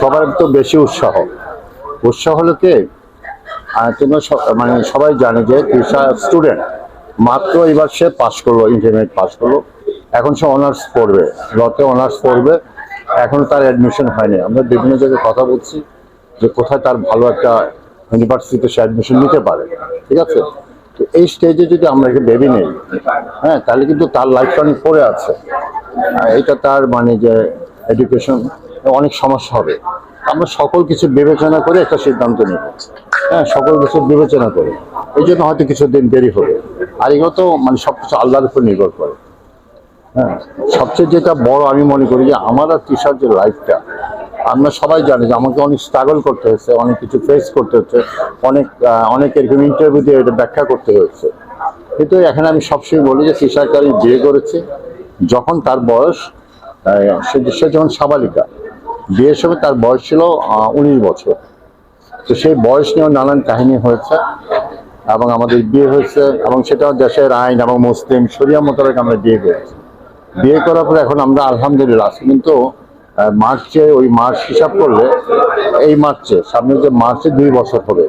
সবার তো বেশি উৎসাহ। উৎসাহ হলো কে? তোমরা মানে সবাই জানে যে তৃষা স্টুডেন্ট মাত্র এবার সে পাস করল ইন্টারমিডিয়েট পাস করল। এখন সে অনার্স পড়বে লতে অনার্স পড়বে, এখন তার অ্যাডমিশন হয়নি। আমরা বিভিন্ন জায়গায় কথা বলছি যে কোথায় তার ভালো একটা ইউনিভার্সিটিতে সে অ্যাডমিশন নিতে পারে, ঠিক আছে? তো এই স্টেজে যদি আমরা একে ভেবে নেই হ্যাঁ তাহলে কিন্তু তার লাইফটা অনেক পড়ে আছে। এটা তার মানে যে এডুকেশন অনেক সমস্যা হবে। আমরা সকল কিছু বিবেচনা করে একটা সিদ্ধান্ত নেব। হ্যাঁ সকল কিছু বিবেচনা করে। এই জন্য হয়তো কিছুদিন দেরি হবে। আর এগুলো তো মানে সবকিছু আল্লাহর উপর নির্ভর করে। হ্যাঁ সবচেয়ে যেটা বড় আমি মনে করি যে আমার আর তৃষার যে লাইফটা আমরা সবাই জানি যে আমাকে অনেক স্ট্রাগল করতে হয়েছে অনেক কিছু ফেস করতে হচ্ছে, অনেক অনেক এরকম ইন্টারভিউ দিয়ে এটা ব্যাখ্যা করতে হয়েছে কিন্তু এখানে আমি সবসময় বলি যে তৃষাকে আমি বিয়ে করেছি, যখন তার বয়স সে যখন সাবালিকা বিয়ের সময় তার বয়স ছিল উনিশ বছর। তো সেই বয়স নিয়েও নানান কাহিনী হয়েছে এবং আমাদের বিয়ে হয়েছে এবং সেটাও দেশের আইন এবং মুসলিম শরিয়া মোতাবেক আমরা বিয়ে করেছি। বিয়ে করার পরে এখন আমরা আলহামদুলিল্লাহ আছি, কিন্তু মার্চে, ওই মার্চ হিসাব করলে এই মার্চে, সামনে যে মার্চে দুই বছর হবে,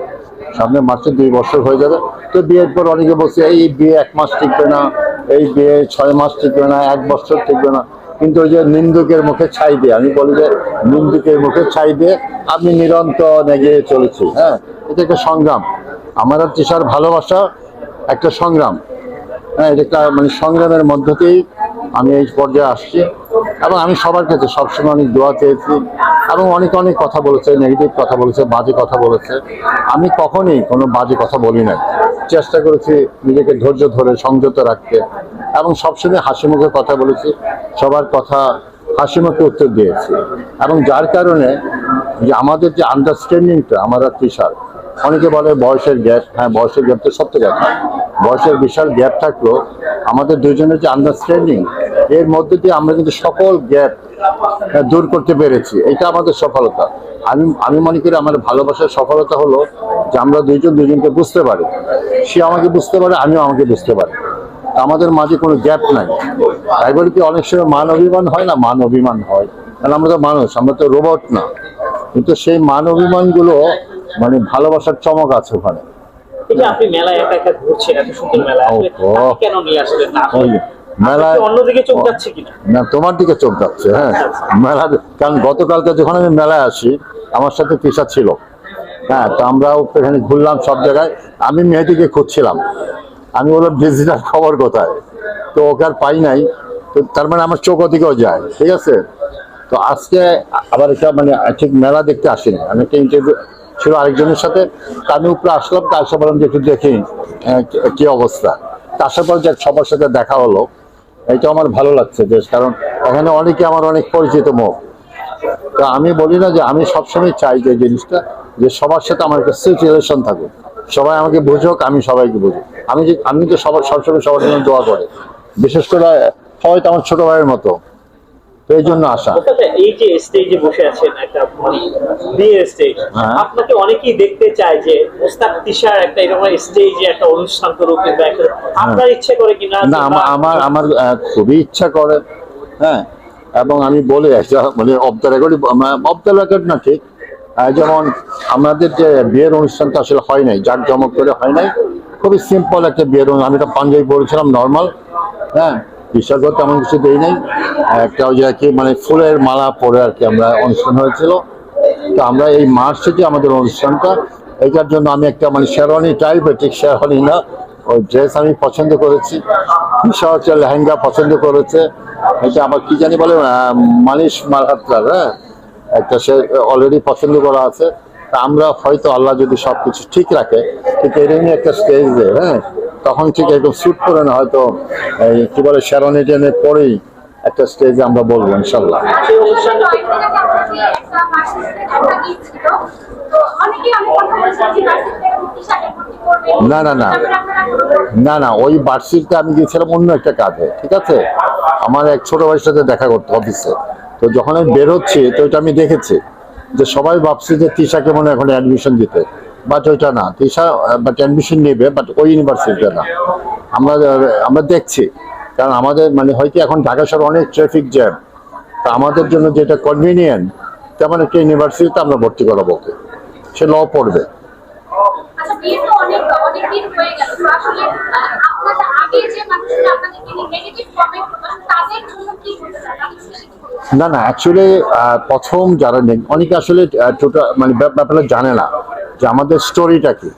সামনে মার্চে দুই বছর হয়ে যাবে। তো বিয়ের পর অনেকে বলছে, এই বিয়ে এক মাস টিকবে না, এই বিয়ে ছয় মাস টিকবে না, এক বছর টিকবে না। কিন্তু ওই যে নিন্দুকের মুখে ছাই দিয়ে, আমি বলি যে নিন্দুকের মুখে ছাই দিয়ে আমি নিরন্তর এগিয়ে চলেছি হ্যাঁ? এটা একটা সংগ্রাম। আমার আর তৃষার ভালোবাসা একটা সংগ্রাম। হ্যাঁ এটা একটা মানে সংগ্রামের মধ্য দিয়েই আমি এই পর্যায়ে আসছি। এবং আমি সবার কাছে সবসময় অনেক দোয়া চেয়েছি এবং অনেক অনেক কথা বলেছে নেগেটিভ কথা বলেছে, বাজে কথা বলেছে। আমি কখনই কোনো বাজে কথা বলি না চেষ্টা করেছি নিজেকে ধৈর্য ধরে সংযত রাখতে। এবং সবসময় হাসি মুখে কথা বলেছি, সবার কথা হাসি মুখে উত্তর দিয়েছি। এবং যার কারণে যে আমাদের যে আন্ডারস্ট্যান্ডিংটা আমার আর তৃষার, অনেকে বলে বয়সের গ্যাপ হ্যাঁ বয়সের গ্যাপ তো সত্য কথা। বয়সের বিশাল গ্যাপ থাকলেও আমাদের দুজনের যে আন্ডারস্ট্যান্ডিং এর মধ্যে দিয়ে আমরা কিন্তু সকল গ্যাপ দূর করতে পেরেছি। এটা আমাদের সফলতা। আমি আমি মনে করি আমার ভালোবাসার সফলতা হলো যে আমরা দুইজন দুজনকে বুঝতে পারি। সে আমাকে বুঝতে পারে, আমিও আমাকে বুঝতে পারি। আমাদের মাঝে কোনো গ্যাপ নাই। তাই বলে কি অনেক সময় মান অভিমান হয় না? মান অভিমান হয়। কারণ আমরা তো মানুষ আমরা তো রোবট না। কিন্তু সেই মান অভিমানগুলো মানে ভালোবাসার চমক আছে ওখানে। আপনি মেলায় একা একা ঘুরছেন এত সুন্দর মেলায়। আসলে ওহো। তাকে কেন নিয়ে আসলেন না? মেলায় অন্যদিকে চোখ যাচ্ছে কিনা? না তোমার দিকে চোখ যাচ্ছে হ্যাঁ। মেলা কারণ গতকালকে যখন আমি মেলায় আসি আমার সাথে তৃষা ছিল। হ্যাঁ তো আমরাও এখানে ঘুরলাম সব জায়গায়। আমি মেয়েটিকে খুঁজছিলাম। আমি বললাম ডিজিটাল খবর কোথায়? তো ওকে আর পাই নাই। তো তার মানে আমার চোখ ওদিকেও যায়, ঠিক আছে? তো আজকে আবার এটা মানে ঠিক মেলা দেখতে আসিনি। আমি একটা ইন্টারভিউ ছিল আরেকজনের সাথে আমি উপরে আসলাম তো আসা বললাম যে, একটু দেখি কি- অবস্থা? তা আসার পর যে, সবার সাথে দেখা হলো। এটা আমার ভালো লাগছে, বেশ, কারণ এখানে অনেকে আমার অনেক পরিচিত মুখ। তো আমি বলি না যে, আমি সবসময় চাই যে জিনিসটা, যে সবার সাথে আমার একটা রিলেশন থাকুক। সবাই আমাকে বুঝুক আমি সবাইকে বুঝুক। আমি যে আমি তো সবার সবসময় সবার জন্য দোয়া করে। বিশেষ করে হয়তো আমার ছোট ভাইয়ের মতো। তো এই জন্য আসা এই যে স্টেজে বসে আছেন একটা মানে বিয়ের স্টেজ হ্যাঁ। আপনাকে অনেকেই দেখতে চায় যে মোস্তাক তিশার একটা এরকম স্টেজে একটা অনুষ্ঠান করুক কিংবা একটা আপনার ইচ্ছে করে কিনা? না আমার আমার খুবই ইচ্ছা করে। হ্যাঁ। এবং আমি বলি একটা মানে অফ দ্য রেকর্ড না ঠিক। যেমন আমাদের যে বিয়ের অনুষ্ঠানটা আসলে হয় নাই জাক জমক করে হয় নাই, খুবই সিম্পল একটা বিয়ের আমি একটা পাঞ্জাবি পরেছিলাম নর্মাল হ্যাঁ বিশ্বাস করতে তেমন কিছু দেই নাই। একটা ওই আর কি মানে ফুলের মালা পরে আর কি আমরা অনুষ্ঠান হয়েছিল। তো আমরা এই মার্চে যে আমাদের অনুষ্ঠানটা, এইটার জন্য আমি একটা মানে শেরওয়ানি টাইপের ঠিক শেরওয়ানি না, ওই ড্রেস আমি পছন্দ করেছি। ঈশা হচ্ছে লেহেঙ্গা পছন্দ করেছে। এটা আমার কি জানি বলে মানিশ মালহাত্রার হ্যাঁ একটা সে অলরেডি পছন্দ করা আছে তা আমরা হয়তো আল্লাহ যদি সবকিছু ঠিক রাখে ঠিক এরকমই একটা স্টেজে হ্যাঁ? তখন ঠিক এরকম স্যুট করে না হয়তো এই কি বলে শেরওয়ানি টেনে পরেই একটা স্টেজে আমরা বলব ইনশাল্লাহ না, না, না। না না ওই বার্ষিকটা আমি গিয়েছিলাম অন্য একটা কাজে ঠিক আছে? আমার এক ছোট ভাইয়ের সাথে দেখা করতে অফিসে তো যখন আমি বেরোচ্ছি তো ওইটা আমি দেখেছি যে সবাই ভাবছে যে তিশাকে মনে এখন অ্যাডমিশন দিতে। বাট ওইটা না। তিশা বাট অ্যাডমিশন নেবে বাট ওই ইউনিভার্সিটিতে না। আমরা আমরা দেখছি। কারণ আমাদের মানে হয়তো এখন ঢাকা শহর অনেক ট্রাফিক জ্যাম তা আমাদের জন্য যেটা কনভিনিয়েন্ট তেমন একটা ইউনিভার্সিটিতে আমরা ভর্তি করাবো ওকে। সে ল পড়বে। আচ্ছা না না অ্যাকচুয়ালি প্রথম যারা অনেকে আসলে টোটাল মানে ব্যাপ- ব্যাপারটা জানে না যে আমাদের স্টোরিটা কি।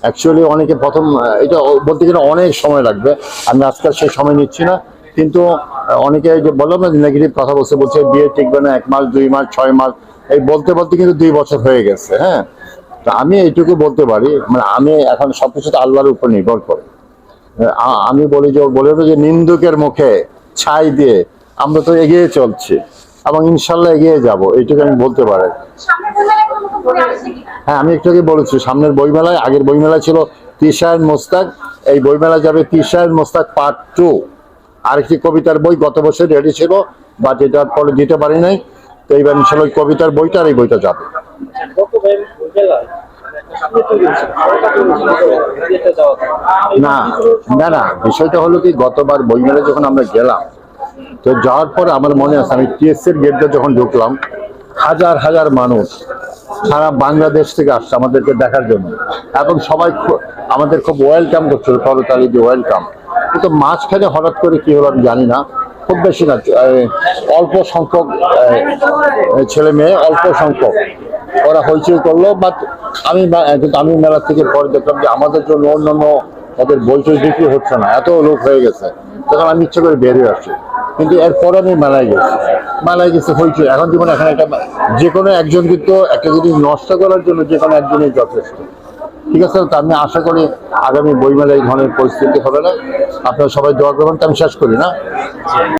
অ্যাকচুয়ালি অনেকে প্রথম এটা বলতে গেলে অনেক সময় লাগবে। আমি আজকাল সেই সময় নিচ্ছি না। কিন্তু অনেকে যে বললাম না নেগেটিভ কথা বলছে বলছে বিয়ে টিকবে না, এক মাস, দুই মাস, ছয় মাস, এই বলতে বলতে কিন্তু দুই বছর হয়ে গেছে হ্যাঁ? তা আমি এইটুকু বলতে পারি মানে আমি এখন সবকিছু আল্লাহর উপর নির্ভর করে। আমি বলি যে, বলে যে নিন্দুকের মুখে ছাই দিয়ে আমরা তো এগিয়ে চলছি এবং ইনশাল্লাহ এগিয়ে যাব, এইটুকু আমি বলতে পারি। হ্যাঁ আমি একটু আগে বলেছি, সামনের বইমেলায়, আগের বইমেলা ছিল তিশায়ন মোস্তাক, এই বইমেলা যাবে তিশায়ন মোস্তাক পার্ট টু। আরেকটি কবিতার বই গত বছর রেডি ছিল বাট এটা পরে দিতে পারি নাই, তো এইবার ইনশাল্লাহ কবিতার বইটা আর এই বইটা যাবে। না না না, বিষয়টা হলো কি, গতবার বইমেলা যখন আমরা গেলাম, তো যাওয়ার পরে আমার মনে আছে, আমি টিএসসি এর গেটটা যখন ঢুকলাম, হাজার হাজার মানুষ সারা বাংলাদেশ থেকে আসছে আমাদেরকে দেখার জন্য। এবং সবাই আমাদের খুব ওয়েলকাম করছিল করতালি দিয়ে ওয়েলকাম কিন্তু মাঝখানে হঠাৎ করে কি হলো আমি জানি না, খুব বেশি না অল্প সংখ্যক ছেলে মেয়ে, অল্প সংখ্যক। ওরা হইচই করল বাট আমি কিন্তু আমি মেলা থেকে পরে দেখলাম যে আমাদের জন্য অন্যান্য তাদের বই টই বিক্রি হচ্ছে না, এত লোক হয়ে গেছে। তখন আমি ইচ্ছে করে বেরিয়ে আসছি। কিন্তু এরপরে আমি মেলায় গেছি। মেলায় গেছে হইচই। এখন যেমন এখানে একটা যে কোনো একজন কিন্তু একটা জিনিস নষ্ট করার জন্য যে কোনো একজনই যথেষ্ট। ঠিক আছে? তো আমি আশা করি আগামী বইমেলায় এই ধরনের পরিস্থিতি হবে না। আপনারা সবাই দোয়া করবেন, তো আমি শেষ করি, না?